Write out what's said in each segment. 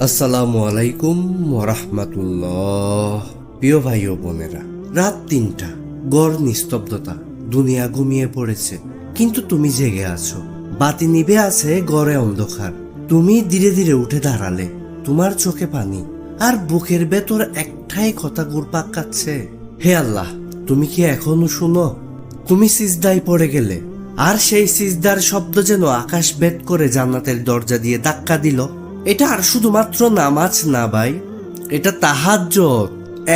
আসসালামু আলাইকুম ওরহমাতুল্লাহ প্রিয় ভাই ও বোনেরা, রাত তিনটা, গড় নিস্তব্ধতা, দুনিয়া ঘুমিয়ে পড়েছে। কিন্তু তুমি জেগে আছো, বাতি নিবে আছে গড়ে অন্ধকার। তুমি ধীরে ধীরে উঠে দাঁড়ালে, তোমার চোখে পানি, আর বুকের ভেতর একটাই কথা ঘুরপাক কাচ্ছে হে আল্লাহ, তুমি কি এখনও শুনো? তুমি সিজদায় পড়ে গেলে আর সেই সিজদার শব্দ যেন আকাশ ভেদ করে জান্নাতের দরজা দিয়ে ধাক্কা দিল। এটা আর শুধুমাত্র নামাজ না ভাই এটা তাহাজ্জত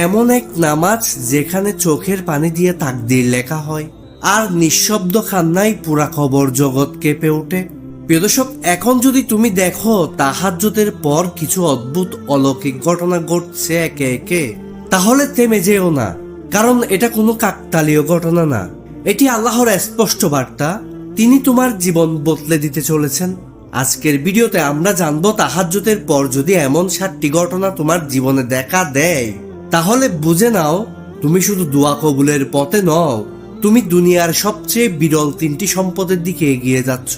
এমন এক নামাজ যেখানে চোখের পানি দিয়ে তাকদির লেখা হয় আর নিঃশব্দ খান্নাই পুরা খবর জগৎ কেঁপে ওঠে। প্রিয় দর্শক, এখন যদি তুমি দেখো তাহাজ্জতের পর কিছু অদ্ভুত অলৌকিক ঘটনা ঘটছে একে একে তাহলে থেমে যেও না কারণ এটা কোনো কাকতালীয় ঘটনা না। এটি আল্লাহর স্পষ্ট বার্তা। তিনি তোমার জীবন বদলে দিতে চলেছেন। আজকের ভিডিওতে আমরা জানব তাহাজ্জুদের পর যদি এমন সাতটি ঘটনা তোমার জীবনে দেখা দেয়, তাহলে বুঝে নাও, তুমি শুধু দোয়া কবুলের পথে নও, তুমি দুনিয়ার সবচেয়ে বিরল তিনটি সম্পদের দিকে এগিয়ে যাচ্ছ।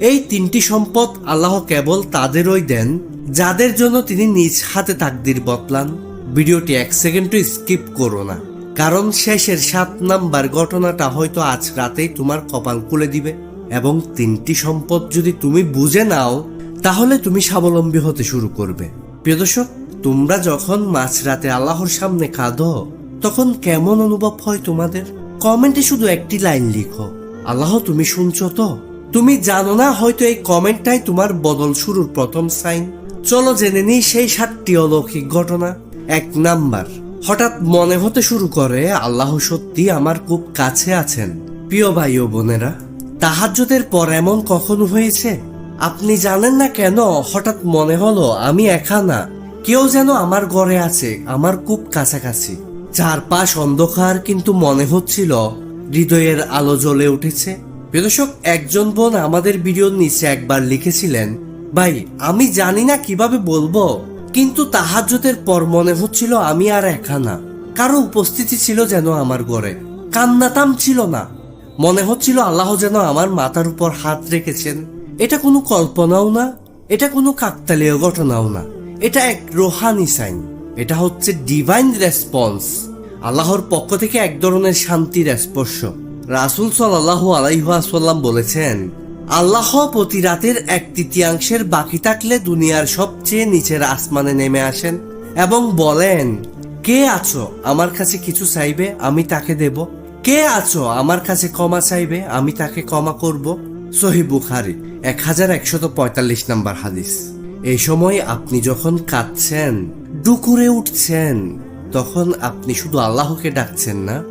এই তিনটি সম্পদ আল্লাহ কেবল তাদেরই দেন, যাদের জন্য তিনি নিজ হাতে তাকদির বদলান। ভিডিওটি এক সেকেন্ডও স্কিপ করো না। কারণ শেষের সাত নাম্বার ঘটনাটা হয়তো আজ রাতেই তোমার কপাল খুলে দিবে এবং তিনটি সম্পদ যদি তুমি বুঝে নাও, তাহলে তুমি স্বাবলম্বী হতে শুরু করবে। প্রিয় দর্শক, তোমরা যখন মাঝরাতে আল্লাহর সামনে কাঁদো, তখন কেমন অনুভব হয় তোমাদের? কমেন্টে শুধু একটি লাইন লিখো, আল্লাহ, তুমি শুনছো তো? তুমি জানো না, হয়তো এই কমেন্টটাই তোমার বদল শুরুর প্রথম সাইন। চলো জেনে নিই সেই সাতটি অলৌকিক ঘটনা। এক নাম্বার হঠাৎ মনে হতে শুরু করে, আল্লাহ সত্যি আমার খুব কাছে আছেন। প্রিয় ভাই ও বোনেরা, তাহাজ্জুদের পর এমন কখনো হয়েছে? আপনি জানেন না কেন হঠাৎ মনে হলো আমি একা না? কেউ যেন আমার ঘরে আছে, আমার খুব কাছাকাছি। চারপাশ অন্ধকার, কিন্তু মনে হচ্ছিল হৃদয়ের আলো জ্বলে উঠেছে। প্রিয় দর্শক, একজন বোন আমাদের ভিডিওর নিচে একবার লিখেছিলেন, ভাই, আমি জানি না কীভাবে বলব। কিন্তু তাহাজ্জতের পর মনে হচ্ছিল আমি আর একা না। কারও উপস্থিতি ছিল যেন আমার ঘরে, কান্নাতাম ছিল না। মনে হচ্ছিল আল্লাহ যেন আমার মাথার উপর হাত রেখেছেন। এটা কোনো কল্পনাও না, এটা কোনো কাকতালীয় ঘটনাও না। এটা এক রোহানি সাইন এটা হচ্ছে ডিভাইন রেসপন্স আল্লাহর পক্ষ থেকে এক ধরনের শান্তির স্পর্শ। রাসুল সাল্লাহ আলাইহাসাল্লাম বলেছেন আল্লাহ প্রতি রাতের এক তৃতীয়াংশের বাকি থাকলে দুনিয়ার সবচেয়ে নিচের আসমানে নেমে আসেন এবং বলেন, কে আছো? আমার কাছে কিছু চাইবে, আমি তাকে দেব। কে আছো? আমার কাছে ক্ষমা চাইবে, আমি তাকে ক্ষমা করব। সহি বুখারি এক হাজার একশত পঁয়তাল্লিশ নাম্বার হাদিস। এই সময় আপনি যখন কাঁদছেন ডুকুরে উঠছেন, তখন আপনি শুধু আল্লাহকে ডাকছেন না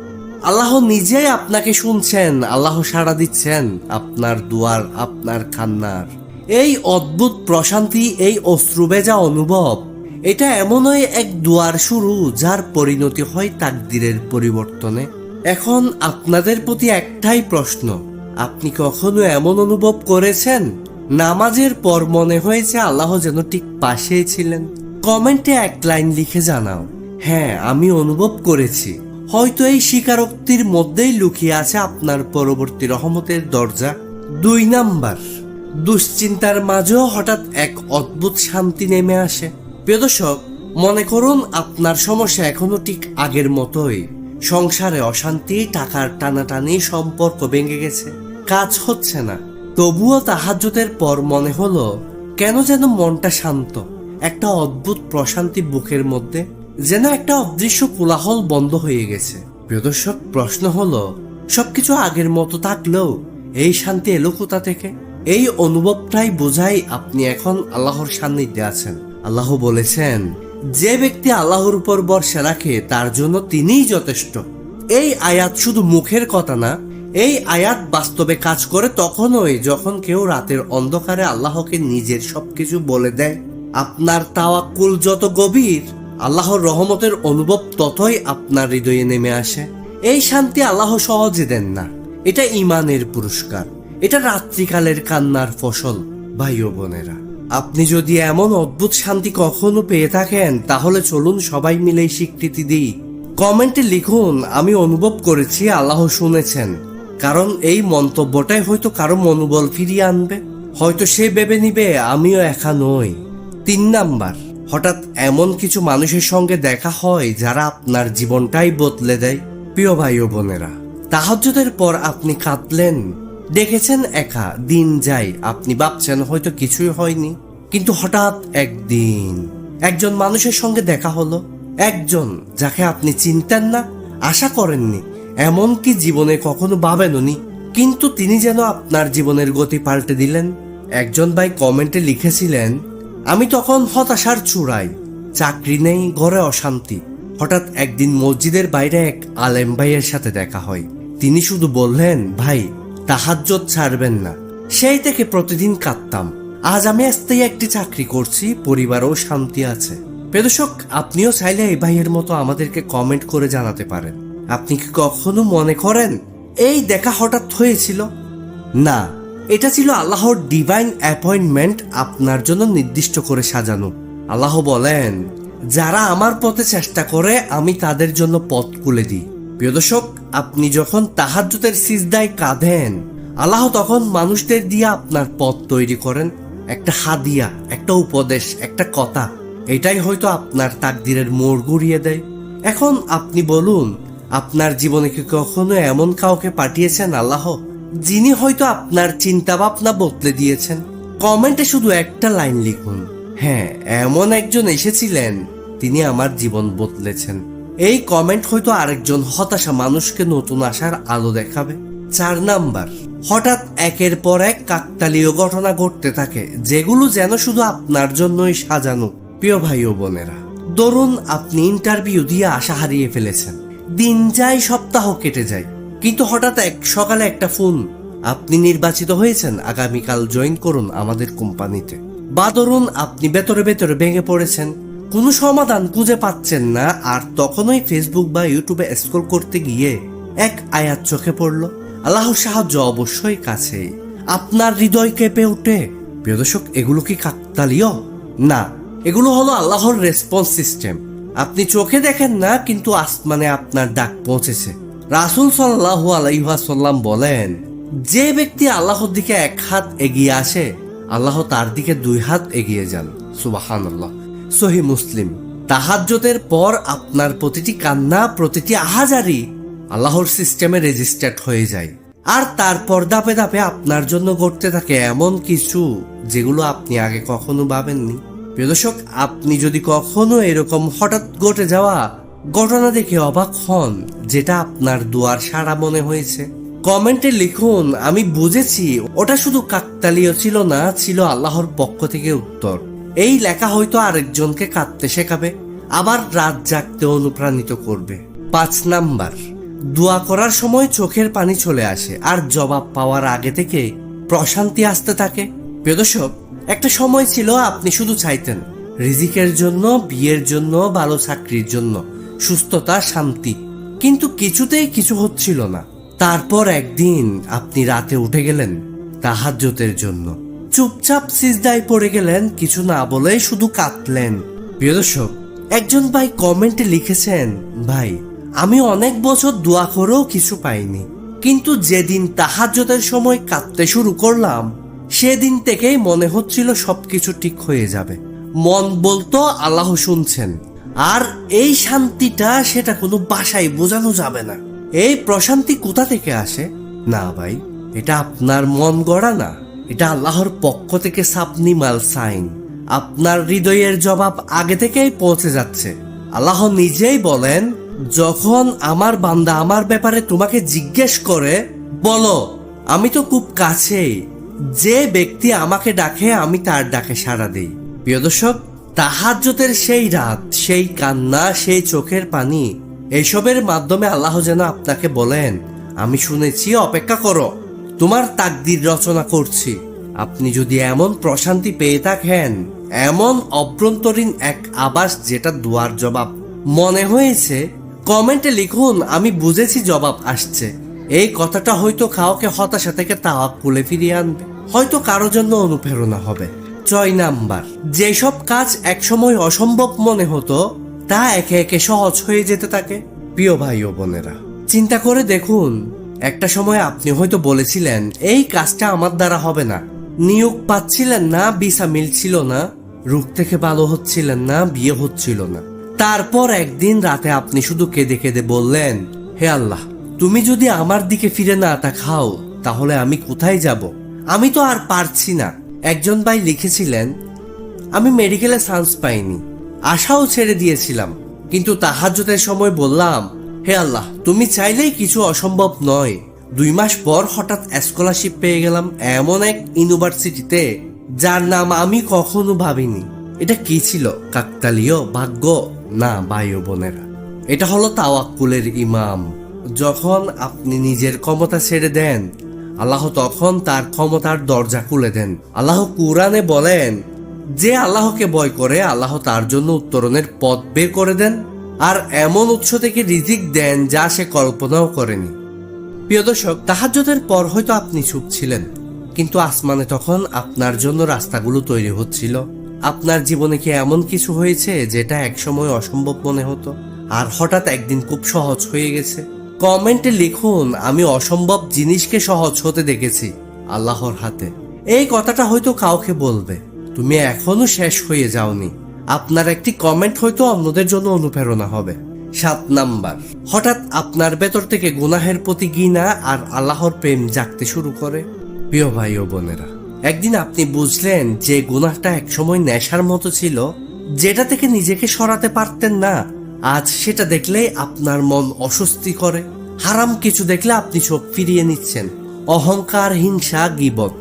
আল্লাহ নিজেই আপনাকে শুনছেন, আল্লাহ সাড়া দিচ্ছেন, আপনার দুয়ার, আপনার কান্নার এই অদ্ভুত প্রশান্তি, এই অশ্রুবেজা অনুভব, এটা এমনই এক দুয়ার শুরু যার পরিণতি হয় তাকদিরের পরিবর্তনে। এখন আপনাদের প্রতি একটাই প্রশ্ন, আপনি কখনো এমন অনুভব করেছেন? নামাজের পর মনে হয়েছে আল্লাহ যেন ঠিক পাশেই ছিলেন। কমেন্টে এক লাইন লিখে জানাও হ্যাঁ আমি অনুভব করেছি। হয়তো এই স্বীকারোক্তির মধ্যেই লুকিয়ে আছে আপনার পরবর্তী রহমতের দরজা। দুই নাম্বার, দুশ্চিন্তার মাঝেও হঠাৎ এক অদ্ভুত শান্তি নেমে আসে। প্রিয় মনে করুন আপনার সমস্যা এখনও ঠিক আগের মতোই। সংসারে অশান্তি, টাকার টানাটানি, সম্পর্ক ভেঙে গেছে। কাজ হচ্ছে না। তবুও তাহাজ্জুদের পর মনে হলো, কেন যেন মনটা শান্ত। একটা অদ্ভুত প্রশান্তি বুকের মধ্যে। যেন একটা অদৃশ্য কোলাহল বন্ধ হয়ে গেছে। প্রিয় দর্শক, প্রশ্ন হলো, সবকিছু আগের মতো থাকলেও এই শান্তি এলো কোথা থেকে? এই অনুভবটাই বোঝাই আপনি এখন আল্লাহর সান্নিধ্যে আছেন। আল্লাহ বলেছেন, যে ব্যক্তি আল্লাহর উপর ভরসা রাখে, তার জন্য তিনিই যথেষ্ট। এই আয়াত শুধু মুখের কথা না, এই আয়াত বাস্তবে কাজ করে তখনই যখন কেউ রাতের অন্ধকারে আল্লাহকে নিজের সবকিছু বলে দেয়। আপনার তাওয়াক্কুল যত গভীর আল্লাহর রহমতের অনুভব ততই আপনার হৃদয়ে নেমে আসে। এই শান্তি আল্লাহ সহজে দেন না। এটা ইমানের পুরস্কার। এটা রাত্রিকালের কান্নার ফসল ভাই ও বোনেরা। আপনি যদি এমন অদ্ভুত শান্তি কখনো পেয়ে থাকেন, তাহলে চলুন সবাই মিলে স্বীকৃতি দিই। কমেন্টে লিখুন, আমি অনুভব করেছি আল্লাহ শুনেছেন। কারণ এই মন্তব্যটাই হয়তো কারও মনোবল ফিরিয়ে আনবে। হয়তো সে ভেবে নিবে, আমিও একা নই। তিন নাম্বার। হঠাৎ এমন কিছু মানুষের সঙ্গে দেখা হয় যারা আপনার জীবনটাই বদলে দেয়, প্রিয় ভাই ও বোনেরা। তাহাজ্জুদের পর আপনি কাঁদলেন। দেখেছেন একা, দিন যায়, আপনি ভাবছেন হয়তো কিছুই হয়নি। কিন্তু হঠাৎ একদিন একজন মানুষের সঙ্গে দেখা হলো। একজন যাকে আপনি চিনতেন না, আশা করেননি, এমনকি জীবনে কখনো ভাবেননি কিন্তু তিনি যেন আপনার জীবনের গতি পাল্টে দিলেন। একজন ভাই কমেন্টে লিখেছিলেন আমি তখন হতাশার চূড়ায়। চাকরি নেই, ঘরে অশান্তি। হঠাৎ একদিন মসজিদের বাইরে এক আলেম ভাইয়ের সাথে দেখা হয়। তিনি শুধু বললেন, ভাই তাহাজ্জত ছাড়বেন না। সেই থেকে প্রতিদিন কাঁদতাম। আজ আমি স্থায়ী একটি চাকরি করছি, পরিবারও শান্তি আছে। পেদর্শক আপনিও চাইলে এই ভাইয়ের মতো আমাদেরকে কমেন্ট করে জানাতে পারেন। আপনি কি কখনো মনে করেন, এই দেখা হঠাৎ হয়েছিল? না এটা ছিল আল্লাহর ডিভাইন অ্যাপয়েন্টমেন্ট আপনার জন্য নির্দিষ্ট করে সাজানো। আল্লাহ বলেন, যারা আমার পথে চেষ্টা করে, আমি তাদের জন্য পথ খুলে দিই। প্রিয় দর্শক, আপনি যখন তাহাজ্জুদের সিজদায় কাঁধেন আল্লাহ তখন মানুষদের দিয়ে আপনার পথ তৈরি করেন। একটা হাদিয়া, একটা উপদেশ, একটা কথা, এটাই হয়তো আপনার তাকদিরের মোড় ঘুরিয়ে দেয়। এখন আপনি বলুন, আপনার জীবনে কি কখনো এমন কাউকে পাঠিয়েছেন আল্লাহ? যিনি হয়তো আপনার চিন্তা ভাবনা বদলে দিয়েছেন, কমেন্টে শুধু একটা লাইন লিখুন। হ্যাঁ এমন একজন এসেছিলেন, তিনি আমার জীবন বদলেছেন। এই কমেন্ট হয়তো আরেকজন হতাশা মানুষকে নতুন আশার আলো দেখাবে। চার নাম্বার, হঠাৎ একের পর এক কাকতালীয় ঘটনা ঘটতে থাকে, যেগুলো যেন শুধু আপনার জন্যই সাজানো। প্রিয় ভাই ও বোনেরা, ধরুন আপনি ইন্টারভিউ দিয়ে আশা হারিয়ে ফেলেছেন। দিন যায়, সপ্তাহ কেটে যায়। কিন্তু হঠাৎ এক সকালে একটা ফোন আপনি নির্বাচিত হয়েছেন, আগামীকাল জয়েন করুন আমাদের কোম্পানিতে। বা ধরুন, আপনি ভেতরে ভেতরে ভেঙে পড়েছেন। কোনো সমাধান খুঁজে পাচ্ছেন না, আর তখনই ফেসবুক বা ইউটিউবে স্ক্রল করতে গিয়ে এক আয়াত চোখে পড়ল। আল্লাহর সাহায্য অবশ্যই কাছে। আপনার হৃদয় কেঁপে ওঠে। প্রিয় দর্শক, এগুলো কি কাকতালীয়? না, এগুলো হলো আল্লাহর রেসপন্স সিস্টেম আপনি চোখে দেখেন না, কিন্তু আসমানে আপনার ডাক পৌঁছেছে। রাসুল সাল্লাহ আলাইহাসাল্লাম বলেন, যে ব্যক্তি আল্লাহর দিকে এক হাত এগিয়ে আসে, আল্লাহ তার দিকে দুই হাত এগিয়ে যান। সুবাহান আল্লাহ সহি মুসলিম। তাহাজ্জতের পর আপনার প্রতিটি কান্না, প্রতিটি আহাজারি আল্লাহর সিস্টেমে রেজিস্টার্ড হয়ে যায়। আর তারপর ধাপে ধাপে আপনার জন্য ঘটতে থাকে এমন কিছু যেগুলো আপনি আগে কখনো ভাবেননি। প্রিয় দর্শক, আপনি যদি কখনো এরকম হঠাৎ ঘটে যাওয়া ঘটনা দেখে অবাক হন যেটা আপনার দুয়ার সারা মনে হয়েছে। কমেন্টে লিখুন, আমি বুঝেছি, ওটা শুধু কাকতালীয় ছিল না, ছিল আল্লাহর পক্ষ থেকে উত্তর। এই লেখা হয়তো আরেকজনকে কাঁদতে শেখাবে, আবার রাত জাগতে অনুপ্রাণিত করবে। পাঁচ নাম্বার, দোয়া করার সময় চোখের পানি চলে আসে, আর জবাব পাওয়ার আগে থেকে প্রশান্তি আসতে থাকে। প্রিয়দর্শক একটা সময় ছিল আপনি শুধু চাইতেন, রিজিকের জন্য, বিয়ের জন্য, ভালো চাকরির জন্য। সুস্থতা, শান্তি। কিন্তু কিছুতেই কিছু হচ্ছিল না। তারপর একদিন আপনি রাতে উঠে গেলেন তাহাজ্জতের জন্য। চুপচাপ সিজদায় পড়ে গেলেন, কিছু না বলে শুধু কাঁদলেন। প্রিয় দর্শক, একজন ভাই কমেন্টে লিখেছেন, ভাই, আমি অনেক বছর দোয়া করেও কিছু পাইনি। কিন্তু যেদিন তাহাজ্জতের সময় কাঁদতে শুরু করলাম, সেদিন থেকেই মনে হচ্ছিল সবকিছু ঠিক হয়ে যাবে। মন বলতো আল্লাহ শুনছেন। আর এই শান্তিটা সেটা কোনো বাসায় বোঝানো যাবে না। এই প্রশান্তি কোথা থেকে আসে? না ভাই, এটা আপনার মন গড়া না। এটা আল্লাহর পক্ষ থেকে সাপনিমাল সাইন। আপনার হৃদয়ের জবাব আগে থেকেই পৌঁছে যাচ্ছে। আল্লাহ নিজেই বলেন, যখন আমার বান্দা আমার ব্যাপারে তোমাকে জিজ্ঞেস করে, বলো, আমি তো খুব কাছেই। যে ব্যক্তি আমাকে ডাকে, আমি তার ডাকে সাড়া দিই। প্রিয় দর্শক তাহাজ্জতের সেই রাত, সেই কান্না, সেই চোখের পানি, এসবের মাধ্যমে আল্লাহ যেন আপনাকে বলেন, আমি শুনেছি, অপেক্ষা করো, তোমার তাকদির রচনা করছি। আপনি যদি এমন প্রশান্তি পেয়ে থাকেন, এমন অভ্যন্তরীণ এক আবাস যেটা দুয়ার জবাব মনে হয়েছে, কমেন্টে লিখুন, আমি বুঝেছি জবাব আসছে। এই কথাটা হয়তো কাউকে হতাশা থেকে তাওয়াক্কুলে ফিরিয়ে আনবে, হয়তো কারও জন্য অনুপ্রেরণা হবে। ছয় নাম্বার। যেসব কাজ একসময় অসম্ভব মনে হতো, তা একে একে সহজ হয়ে যেতে থাকে। প্রিয় ভাই ও বোনেরা, চিন্তা করে দেখুন, একটা সময় আপনি হয়তো বলেছিলেন, এই কাজটা আমার দ্বারা হবে না। নিয়োগ পাচ্ছিলেন না, ভিসা মিলছিল না রোগ থেকে ভালো হচ্ছিলেন না, বিয়ে হচ্ছিল না। তারপর একদিন রাতে আপনি শুধু কেঁদে কেঁদে বললেন, হে আল্লাহ, তুমি যদি আমার দিকে ফিরে না তাকাও, তাহলে আমি কোথায় যাব? আমি তো আর পারছি না। একজন ভাই লিখেছিলেন, আমি মেডিকেলে চান্স পাইনি। আশাও ছেড়ে দিয়েছিলাম, কিন্তু তাহাজ্জুদের সময় বললাম, হে আল্লাহ, তুমি চাইলেই কিছু অসম্ভব নয়। দুই মাস পর হঠাৎ স্কলারশিপ পেয়ে গেলাম এমন এক ইউনিভার্সিটিতে যার নাম আমি কখনো ভাবিনি। এটা কি ছিল? কাকতালীয় ভাগ্য? না, ভাই বোনেরা। এটা হলো তাওয়াক্কুলের ইমাম। যখন আপনি নিজের ক্ষমতা ছেড়ে দেন আল্লাহ তখন তার ক্ষমতার দরজা খুলে দেন। আল্লাহ কুরআনে বলেন, যে আল্লাহকে ভয় করে, আল্লাহ তার জন্য উত্তরণের পথ বের করে দেন আর এমন উৎস থেকে রিজিক দেন যা সে কল্পনাও করেনি। প্রিয় দর্শক, তাহাজ্জুদের পর হয়তো আপনি চুপ ছিলেন, কিন্তু আসমানে তখন আপনার জন্য রাস্তাগুলো তৈরি হচ্ছিল। আপনার জীবনে কি এমন কিছু হয়েছে যেটা একসময় অসম্ভব মনে হতো? আর হঠাৎ একদিন খুব সহজ হয়ে গেছে। কমেন্টে লিখুন, আমি অসম্ভব জিনিসকে সহজ হতে দেখেছি আল্লাহর হাতে। এই কথাটা হয়তো কাউকে বলবে। তুমি এখনও শেষ হয়ে যাওনি। আপনার একটি কমেন্ট হয়তো অন্যদের জন্য অনুপ্রেরণা হবে। সাত নাম্বার। হঠাৎ আপনার ভেতর থেকে গুনাহের প্রতি গিনা আর আল্লাহর প্রেম জাগতে শুরু করে। প্রিয় ভাই ও বোনেরা, একদিন আপনি বুঝলেন যে গুনাহটা একসময় নেশার মতো ছিল, যেটা থেকে নিজেকে সরাতে পারতেন না। আজ সেটা দেখলেই আপনার মন অস্বস্তি করে। হারাম কিছু দেখলে আপনি চোখ ফিরিয়ে নিচ্ছেন। অহংকার, হিংসা, গিবত,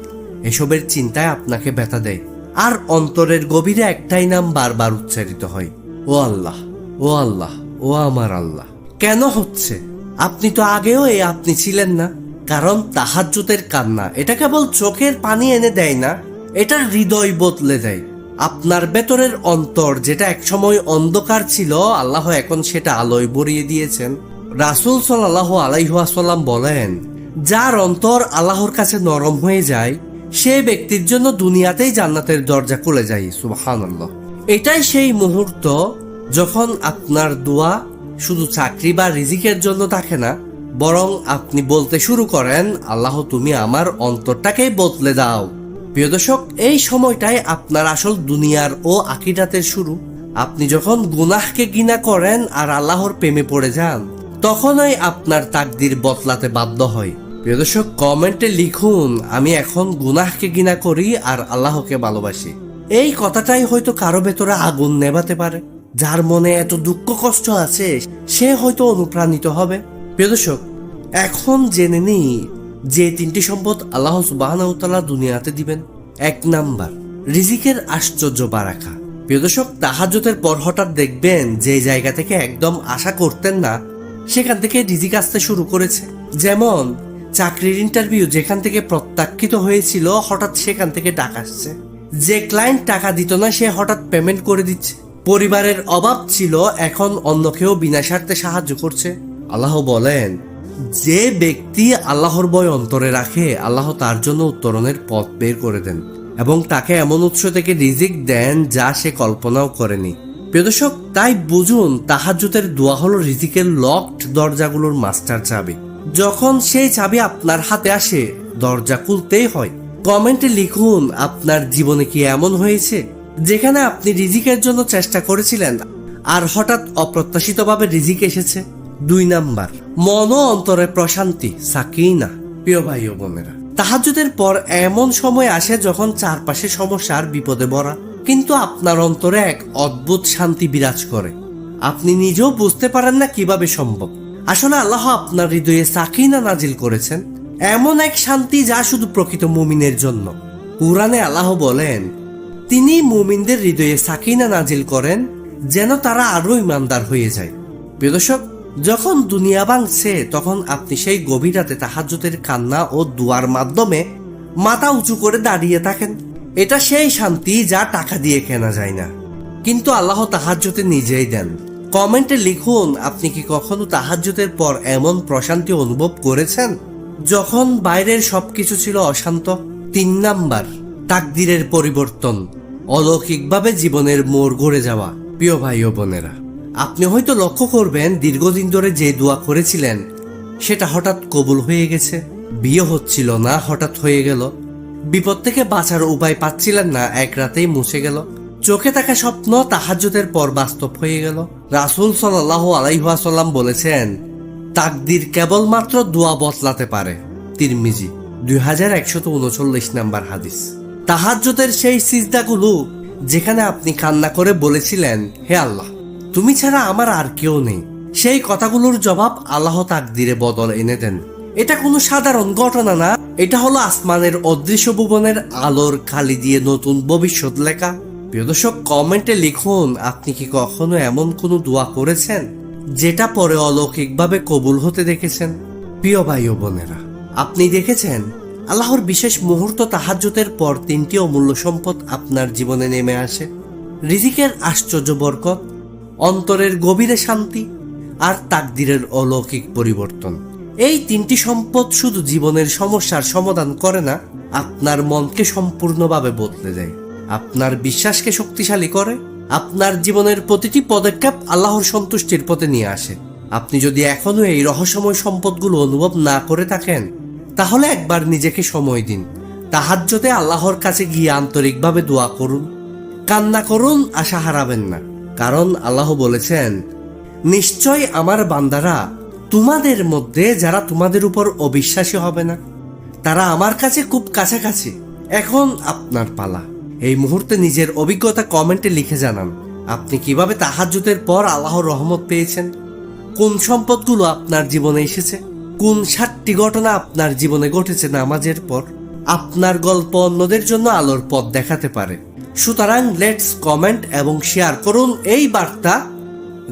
এসবের চিন্তায় আপনাকে ব্যথা দেয়। আর অন্তরের গভীরে একটাই নাম বারবার উচ্চারিত হয়, ও আল্লাহ ও আল্লাহ, ও আমার আল্লাহ। কেন হচ্ছে? আপনি তো আগেও এই আপনি ছিলেন না। কারণ তাহাজ্জুতের কান্না, এটা কেবল চোখের পানি এনে দেয় না এটা হৃদয় বদলে দেয়। আপনার ভেতরের অন্তর যেটা একসময় অন্ধকার ছিল, আল্লাহ এখন সেটা আলোয় বরিয়ে দিয়েছেন। রাসুল সাল্লাহ আলাইহাসাল্লাম বলেন, যার অন্তর আল্লাহর কাছে নরম হয়ে যায়, সে ব্যক্তির জন্য দুনিয়াতেই জান্নাতের দরজা খুলে যায়। সুবহান এটাই সেই মুহূর্ত যখন আপনার দোয়া শুধু চাকরি বা রিজিকের জন্য থাকে না, বরং আপনি বলতে শুরু করেন, আল্লাহ, তুমি আমার অন্তরটাকেই বদলে দাও। প্রিয় দর্শক, এই সময়টাই আপনার আসল দুনিয়ার ও আকিরাতের শুরু। আপনি যখন গুনাহকে গিনা করেন আর আল্লাহর প্রেমে পড়ে যান, তখনই আপনার তাকদির বদলাতে বাধ্য হয়। প্রিয় দর্শক, কমেন্টে লিখুন, আমি এখন গুনাহকে গিনা করি আর আল্লাহকে ভালোবাসি। এই কথাটাই হয়তো কারও ভেতরে আগুন নেভাতে পারে। যার মনে এত দুঃখ কষ্ট আছে, সে হয়তো অনুপ্রাণিত হবে। প্রিয় দর্শক, এখন জেনে নিই যে তিনটি সম্পদ আল্লাহ সুবাহানাউতালা দুনিয়াতে দিবেন, এক নাম্বার, রিজিকের আশ্চর্য বারাখা প্রিয় দর্শক তাহাজ্জতের পর হঠাৎ দেখবেন যে জায়গা থেকে একদম আশা করতেন না, সেখান থেকে রিজিক আসতে শুরু করেছে। যেমন, চাকরির ইন্টারভিউ যেখান থেকে প্রত্যাখ্যিত হয়েছিল, হঠাৎ সেখান থেকে টাকা আসছে। যে ক্লায়েন্ট টাকা দিত না, সে হঠাৎ পেমেন্ট করে দিচ্ছে। পরিবারের অভাব ছিল, এখন অন্য কেউ বিনা স্বার্থে সাহায্য করছে। আল্লাহ বলেন যে ব্যক্তি আল্লাহর বয় অন্তরে রাখে, আল্লাহ তার জন্য উত্তরণের পথ বের করে দেন এবং তাকে এমন উৎস থেকে রিজিক দেন যা সে কল্পনাও করেনি। প্রিয় দর্শক, তাই বুঝুন তাহাজ্জুতের দোয়া হলো রিজিকের লকড দরজাগুলোর মাস্টার চাবি। যখন সেই চাবি আপনার হাতে আসে, দরজা খুলতেই হয়। কমেন্টে লিখুন, আপনার জীবনে কি এমন হয়েছে? যেখানে আপনি রিজিকের জন্য চেষ্টা করেছিলেন, আর হঠাৎ অপ্রত্যাশিতভাবে রিজিক এসেছে। দুই নাম্বার। মন অন্তরে প্রশান্তি, সাকিনা, প্রিয় ভাই ও বোনেরা। তাহাজুদের পর এমন সময় আসে যখন চারপাশে সমস্যার বিপদে ভরা। কিন্তু আপনার অন্তরে এক অদ্ভুত শান্তি বিরাজ করে। আপনি নিজেও বুঝতে পারেন না কীভাবে সম্ভব। আসলে আল্লাহ আপনার হৃদয়ে সাকিনা নাজিল করেছেন। এমন এক শান্তি যা শুধু প্রকৃত মুমিনের জন্য। কুরআনে আল্লাহ বলেন, তিনি মুমিনদের হৃদয়ে সাকিনা নাজিল করেন, যেন তারা আরও ইমানদার হয়ে যায়। প্রিয় দর্শক যখন দুনিয়া ভাঙছে, তখন আপনি সেই গভীর রাতে তাহাজ্জুদের কান্না ও দুয়ার মাধ্যমে মাথা উঁচু করে দাঁড়িয়ে থাকেন। এটা সেই শান্তি যা টাকা দিয়ে কেনা যায় না। কিন্তু আল্লাহ তাহাজ্জুতে নিজেই দেন। কমেন্টে লিখুন, আপনি কি কখনো তাহাজ্জুদের পর এমন প্রশান্তি অনুভব করেছেন? যখন বাইরের সবকিছু ছিল অশান্ত, তিন নাম্বার, তাকদিরের পরিবর্তন, অলৌকিকভাবে জীবনের মোড় ঘুরে যাওয়া। প্রিয় ভাই ও বোনেরা আপনি হয়তো লক্ষ্য করবেন দীর্ঘদিন ধরে যে দোয়া করেছিলেন, সেটা হঠাৎ কবুল হয়ে গেছে। বিয়ে হচ্ছিল না, হঠাৎ হয়ে গেল। বিপদ থেকে বাঁচার উপায় পাচ্ছিলেন না, এক রাতেই মুছে গেল। চোখে থাকা স্বপ্ন তাহাজ্জুদের পর বাস্তব হয়ে গেল। রাসূল সাল্লাহ আলাইহাসাল্লাম বলেছেন, তাকদির কেবলমাত্র দোয়া বদলাতে পারে। তিরমিজি, দুই হাজার একশত উনচল্লিশ নাম্বার হাদিস। তাহাজ্জুদের সেই সিজদাগুলো, যেখানে আপনি কান্না করে বলেছিলেন, হে আল্লাহ তুমি ছাড়া আমার আর কেউ নেই। সেই কথাগুলোর জবাব আল্লাহ তাকদিরে বদল এনে দেন। এটা কোনো সাধারণ ঘটনা না। এটা হলো আসমানের অদৃশ্য ভুবনের আলোর খালি দিয়ে নতুন ভবিষ্যৎ লেখা। প্রিয় দর্শক, কমেন্টে লিখুন, আপনি কি কখনো এমন কোনো দোয়া করেছেন যেটা পরে অলৌকিকভাবে কবুল হতে দেখেছেন? প্রিয় ভাই ও বোনেরা, আপনি দেখেছেন? আল্লাহর বিশেষ মুহূর্ত তাহাজ্জুতের পর তিনটি অমূল্য সম্পদ আপনার জীবনে নেমে আসে। রিজিকের আশ্চর্য বরকত অন্তরের গভীরে শান্তি আর তাকদিরের অলৌকিক পরিবর্তন। এই তিনটি সম্পদ শুধু জীবনের সমস্যার সমাধান করে না, আপনার মনকে সম্পূর্ণভাবে বদলে দেয়। আপনার বিশ্বাসকে শক্তিশালী করে, আপনার জীবনের প্রতিটি পদক্ষেপ আল্লাহর সন্তুষ্টির পথে নিয়ে আসে। আপনি যদি এখনও এই রহস্যময় সম্পদগুলো অনুভব না করে থাকেন, তাহলে একবার নিজেকে সময় দিন। তাহাজ্জতে আল্লাহর কাছে গিয়ে আন্তরিকভাবে দোয়া করুন। কান্না করুন, আশা হারাবেন না। কারণ আল্লাহ বলেছেন, নিশ্চয় আমার বান্দারা তোমাদের মধ্যে যারা তোমাদের উপর অবিশ্বাসী হবে না, তারা আমার কাছে খুব কাছাকাছি। এখন আপনার পালা। এই মুহূর্তে নিজের অভিজ্ঞতা কমেন্টে লিখে জানান, আপনি কীভাবে তাহাজ্জুদের পর আল্লাহর রহমত পেয়েছেন? কোন সম্পদগুলো আপনার জীবনে এসেছে? কোন সাতটি ঘটনা আপনার জীবনে ঘটেছে নামাজের পর? আপনার গল্প অন্যদের জন্য আলোর পথ দেখাতে পারে। সুতরাং লেটস কমেন্ট এবং শেয়ার করুন এই বার্তা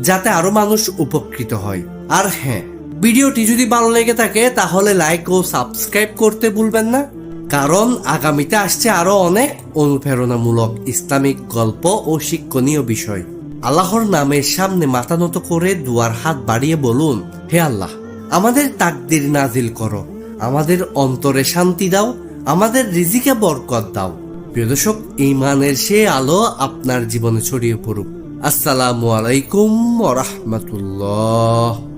যাতে আরও মানুষ উপকৃত হয়। আর হ্যাঁ ভিডিওটি যদি ভালো লেগে থাকে তাহলে লাইক ও সাবস্ক্রাইব করতে ভুলবেন না, কারণ আগামীতে আসছে আরও অনেক অনুপ্রেরণামূলক ইসলামিক গল্প ও শিক্ষণীয় বিষয়। আল্লাহর নামের সামনে মাথা নত করে দুয়ার হাত বাড়িয়ে বলুন, হে আল্লাহ, আমাদের তাকদির নাজিল করো, আমাদের অন্তরে শান্তি দাও, আমাদের রিজিকে বরকত দাও। প্রিয় দর্শক ইমানের সে আলো আপনার জীবনে ছড়িয়ে পড়ুক। আসসালামু আলাইকুম রহমতুল্লাহ।